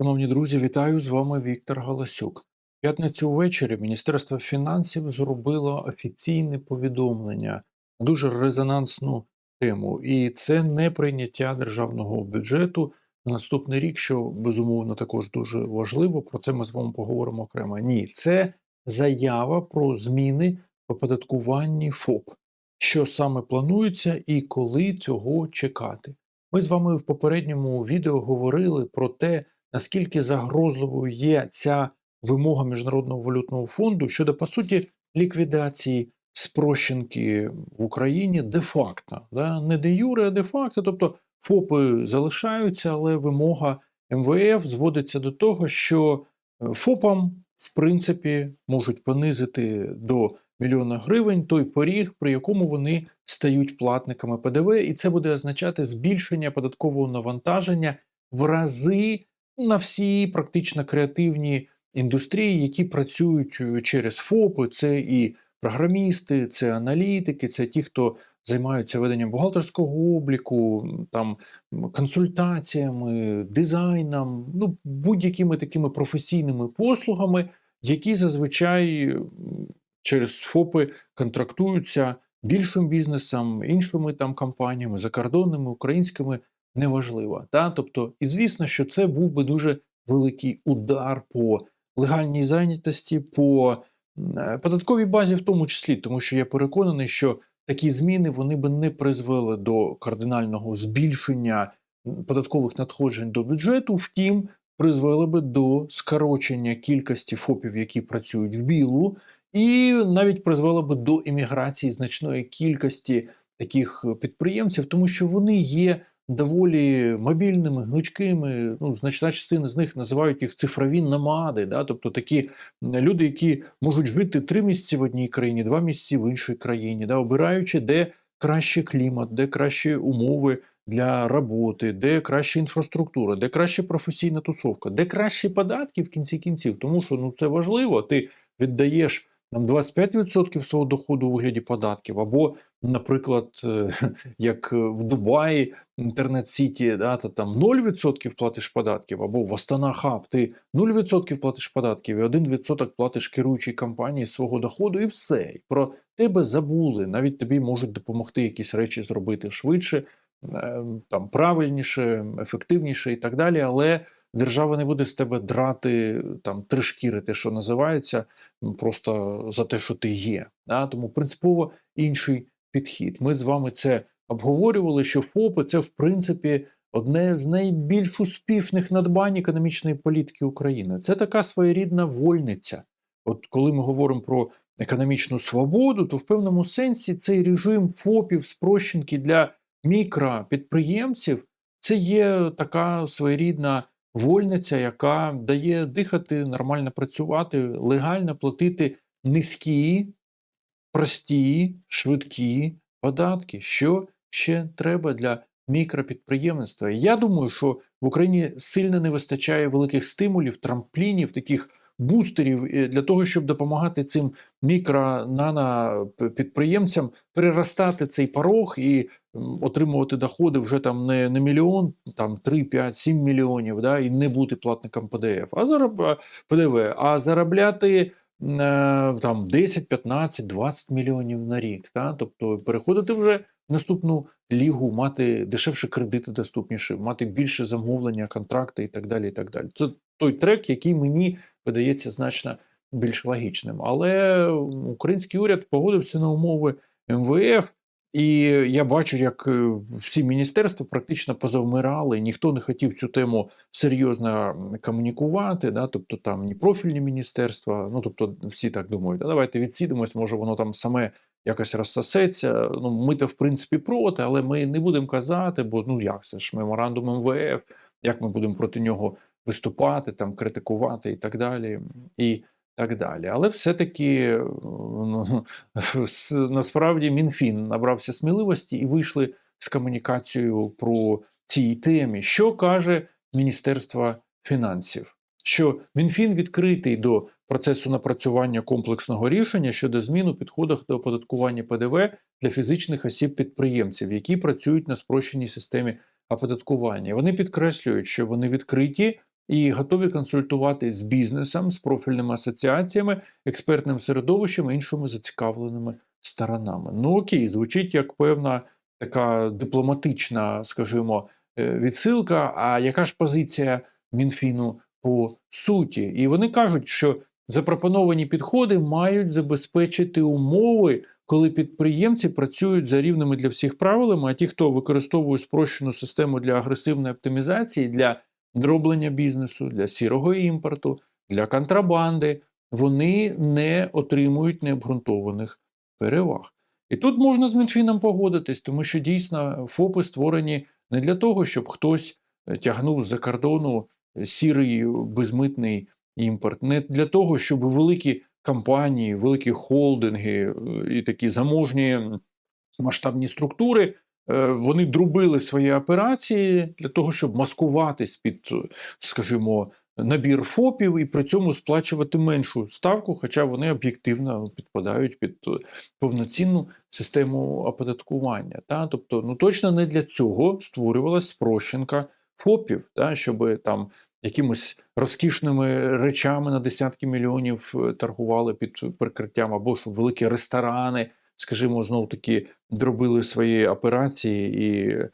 Шановні друзі, вітаю з вами Віктор Галасюк. П'ятницю ввечері Міністерство фінансів зробило офіційне повідомлення на дуже резонансну тему, і це не прийняття державного бюджету на наступний рік, що безумовно також дуже важливо. Про це ми з вами поговоримо окремо. Ні, це заява про зміни в оподаткуванні ФОП, що саме планується і коли цього чекати. Ми з вами в попередньому відео говорили про те, наскільки загрозливою є ця вимога Міжнародного валютного фонду щодо, по суті, ліквідації спрощенки в Україні де-факто. Да? Не де юре, а де-факто. Тобто ФОПи залишаються, але вимога МВФ зводиться до того, що е, ФОПам, в принципі, можуть понизити до мільйона гривень той поріг, при якому вони стають платниками ПДВ, і це буде означати збільшення податкового навантаження в рази на всі практично креативні індустрії, які працюють е, через ФОПи. Це і програмісти, це аналітики, це ті, хто займаються веденням бухгалтерського обліку, там консультаціями, дизайном, ну будь-якими такими професійними послугами, які зазвичай через ФОПи контрактуються більшим бізнесом, іншими там компаніями, закордонними, українськими неважливо. Та? Тобто, і звісно, що це був би дуже великий удар по легальній зайнятості, по е, податковій базі, в тому числі, тому що я переконаний, що такі зміни вони би не призвели до кардинального збільшення податкових надходжень до бюджету. Втім, призвели би до скорочення кількості ФОПів, які працюють в білу, і навіть призвело би до імміграції значної кількості таких підприємців, тому що вони є доволі мобільними, гнучкими. Ну, значна частина з них називають їх цифрові намади, да? тобто такі люди, які можуть жити три місяці в одній країні, два місяці в іншій країні, да? обираючи, де кращий клімат, де кращі умови для роботи, де краща інфраструктура, де краща професійна тусовка, де кращі податки в кінці кінців. Тому що ну, це важливо. Ти віддаєш 25% свого доходу у вигляді податків, або, наприклад, е, як в Дубаї, інтернет-сіті, да, то там 0% платиш податків, або в Астана Хаб ти 0% платиш податків і 1% платиш керуючій компанії свого доходу, і все. І про тебе забули. Навіть тобі можуть допомогти якісь речі зробити швидше, е, там правильніше, ефективніше і так далі. Але держава не буде з тебе драти там три шкіри, те, що називається, просто за те, що ти є. Да? Тому принципово інший підхід. Ми з вами це обговорювали, що ФОПи це в принципі одне з найбільш успішних надбань економічної політики України. Це така своєрідна вольниця. От коли ми говоримо про економічну свободу, то в певному сенсі цей режим ФОПів, спрощенки для мікропідприємців це є така своєрідна вольниця, яка дає дихати, нормально працювати, легально платити низькі, прості, швидкі податки. Що ще треба для мікропідприємництва? Я думаю, що в Україні сильно не вистачає великих стимулів, трамплінів, таких бустерів е, для того, щоб допомагати цим мікро-нано підприємцям переростати цей порог і отримувати доходи вже там не, не мільйон, там 3, 5, 7 мільйонів, да, і не бути платником ПДФ, а зараб... ПДВ, а заробляти е, там 10, 15, 20 мільйонів на рік. Да? Тобто переходити вже в наступну лігу, мати дешевші кредити доступніше, мати більше замовлення, контракти і так далі. і так далі. Це той трек, який мені видається значно більш логічним. Але український уряд погодився на умови МВФ, і я бачу, як е, всі міністерства практично позавмирали, ніхто не хотів цю тему серйозно комунікувати. Да? Тобто там ні профільні міністерства, ну тобто всі так думають, а давайте відсідимось, може воно там саме якось розсосеться. Ну, ми то в принципі проти, але ми не будемо казати, бо ну як це ж меморандум МВФ, як ми будемо проти нього виступати, там критикувати і так далі. І так далі. Але все-таки ну, насправді Мінфін набрався сміливості і вийшли з комунікацією про цій темі. Що каже Міністерство фінансів? Що Мінфін відкритий до процесу напрацювання комплексного рішення щодо змін у підходах до оподаткування ПДВ для фізичних осіб-підприємців, які працюють на спрощеній системі оподаткування. Вони підкреслюють, що вони відкриті і готові консультувати з бізнесом, з профільними асоціаціями, експертним середовищем іншими зацікавленими сторонами. Ну окей, звучить як певна така дипломатична, скажімо, е, відсилка. А яка ж позиція Мінфіну по суті? І вони кажуть, що запропоновані підходи мають забезпечити умови, коли підприємці працюють за рівними для всіх правилами, а ті, хто використовує спрощену систему для агресивної оптимізації, для дроблення бізнесу, для сірого імпорту, для контрабанди, вони не отримують необґрунтованих переваг. І тут можна з Мінфіном погодитись, тому що дійсно ФОПи створені не для того, щоб хтось е, тягнув з-за кордону е, сірий безмитний імпорт, не для того, щоб великі компанії, великі холдинги е, і такі заможні масштабні структури. е, Вони друбили свої операції для того, щоб маскуватись під, е, скажімо, набір ФОПів і при цьому сплачувати меншу ставку, хоча вони об'єктивно підпадають під повноцінну систему оподаткування. Та? Тобто, ну точно не для цього створювалась спрощенка ФОПів, та? щоб там якимось розкішними речами на десятки мільйонів е, торгували під прикриттям, або щоб великі ресторани, скажімо, знов таки дробили свої операції і е,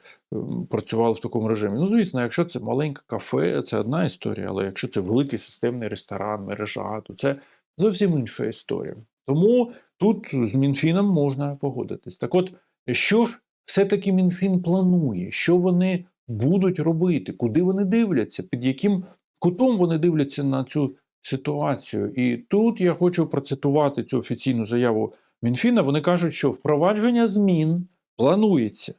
працювали в такому режимі. Ну, звісно, якщо це маленьке кафе, це одна історія, але якщо це великий системний ресторан, мережа, то це зовсім інша історія. Тому тут з Мінфіном можна погодитись. Так от, що ж все-таки Мінфін планує, що вони будуть робити, куди вони дивляться, під яким кутом вони дивляться на цю ситуацію. І тут я хочу процитувати цю офіційну заяву Мінфіна. Вони кажуть, що впровадження змін планується.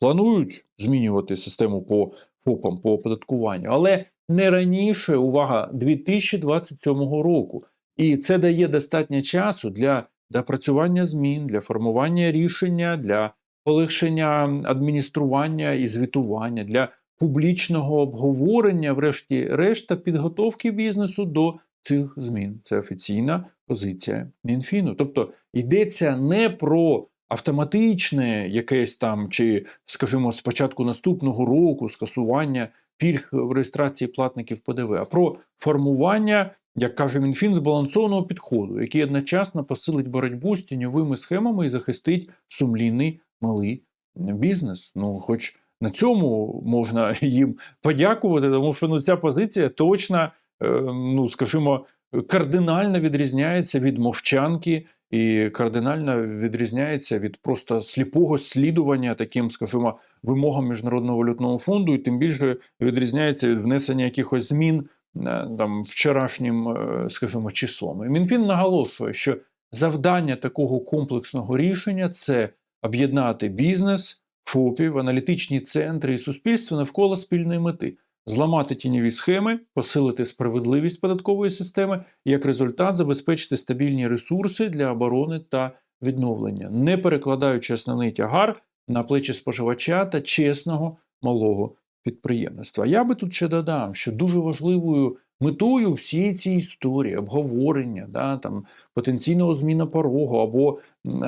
Планують змінювати систему по ФОПам, по оподаткуванню, але не раніше, увага, 2027 року. І це дає достатньо часу для допрацювання змін, для формування рішення, для полегшення адміністрування і звітування, для публічного обговорення, врешті-решт, та підготовки бізнесу до цих змін. Це офіційна позиція Мінфіну. Тобто йдеться не про автоматичне якесь там, чи, скажімо, з початку наступного року скасування пільг в реєстрації платників ПДВ, а про формування, як каже Мінфін, збалансованого підходу, який одночасно посилить боротьбу з тіньовими схемами і захистить сумлінний малий бізнес. Ну, хоч на цьому можна їм подякувати, тому що ну, ця позиція точно, е, ну скажімо, кардинально відрізняється від мовчанки і кардинально відрізняється від просто сліпого слідування таким, скажімо, вимогам Міжнародного валютного фонду, і тим більше відрізняється від внесення якихось змін е, там вчорашнім, е, скажімо, числом. І Мінфін наголошує, що завдання такого комплексного рішення це об'єднати бізнес, ФОПів, аналітичні центри і суспільство навколо спільної мети, зламати тіньові схеми, посилити справедливість податкової системи і як результат забезпечити стабільні ресурси для оборони та відновлення, не перекладаючи основний тягар на плечі споживача та чесного малого підприємництва. Я би тут ще додав, що дуже важливою метою всієї цієї історії, обговорення, да, там, потенційного зміна порогу або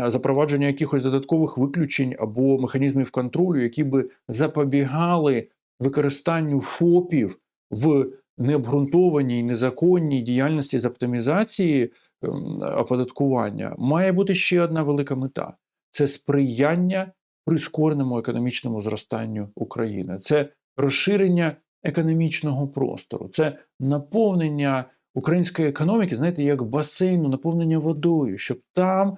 запровадження якихось додаткових виключень або механізмів контролю, які би запобігали використанню ФОПів в необґрунтованій незаконній діяльності з оптимізації ем, оподаткування, має бути ще одна велика мета це сприяння прискореному економічному зростанню України. Це розширення економічного простору, це наповнення української економіки, знаєте, як басейну, наповнення водою, щоб там е,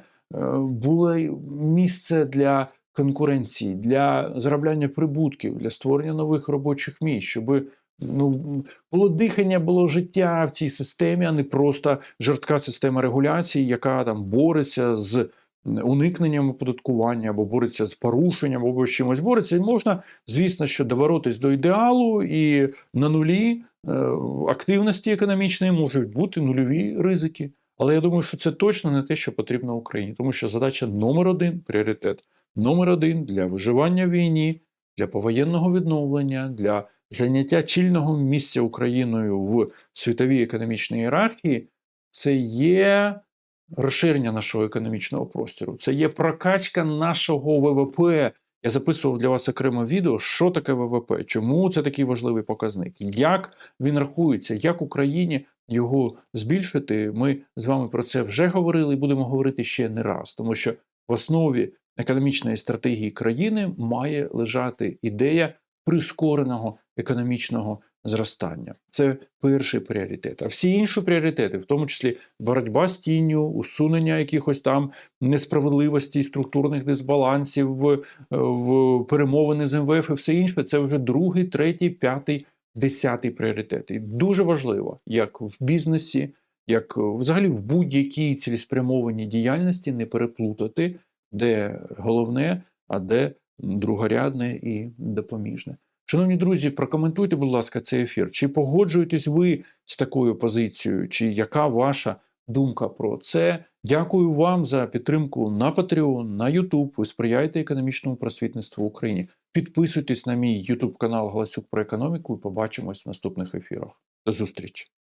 було місце для конкуренції, для заробляння прибутків, для створення нових робочих місць, щоб ну, було дихання, було життя в цій системі, а не просто жорстка система регуляції, яка там бореться з уникненням оподаткування або бореться з порушенням, або з чимось бореться. І можна, звісно, що доборотись до ідеалу, і на нулі е, активності економічної можуть бути нульові ризики. Але я думаю, що це точно не те, що потрібно Україні, тому що задача номер один пріоритет номер один для виживання в війні, для повоєнного відновлення, для зайняття чільного місця Україною в світовій економічній ієрархії, це є розширення нашого економічного простору, це є прокачка нашого ВВП, Я записував для вас окреме відео, що таке ВВП, чому це такий важливий показник, як він рахується, як Україні його збільшити. Ми з вами про це вже говорили і будемо говорити ще не раз, тому що в основі економічної стратегії країни має лежати ідея прискореного економічного зростання. Це перший пріоритет. А всі інші пріоритети, в тому числі боротьба з тінню, усунення якихось там несправедливостей, структурних дисбалансів, в, в перемовини з МВФ і все інше, це вже другий, третій, п'ятий, десятий пріоритет. І дуже важливо, як в бізнесі, як взагалі в будь-якій цілеспрямованій діяльності не переплутати, де головне, а де другорядне і допоміжне. Шановні друзі, прокоментуйте, будь ласка, цей ефір. Чи погоджуєтесь ви з такою позицією, чи яка ваша думка про це? Дякую вам за підтримку на Patreon, на YouTube. Ви сприяєте економічному просвітництву в Україні. Підписуйтесь на мій YouTube канал Галасюк про економіку і побачимось в наступних ефірах. До зустрічі!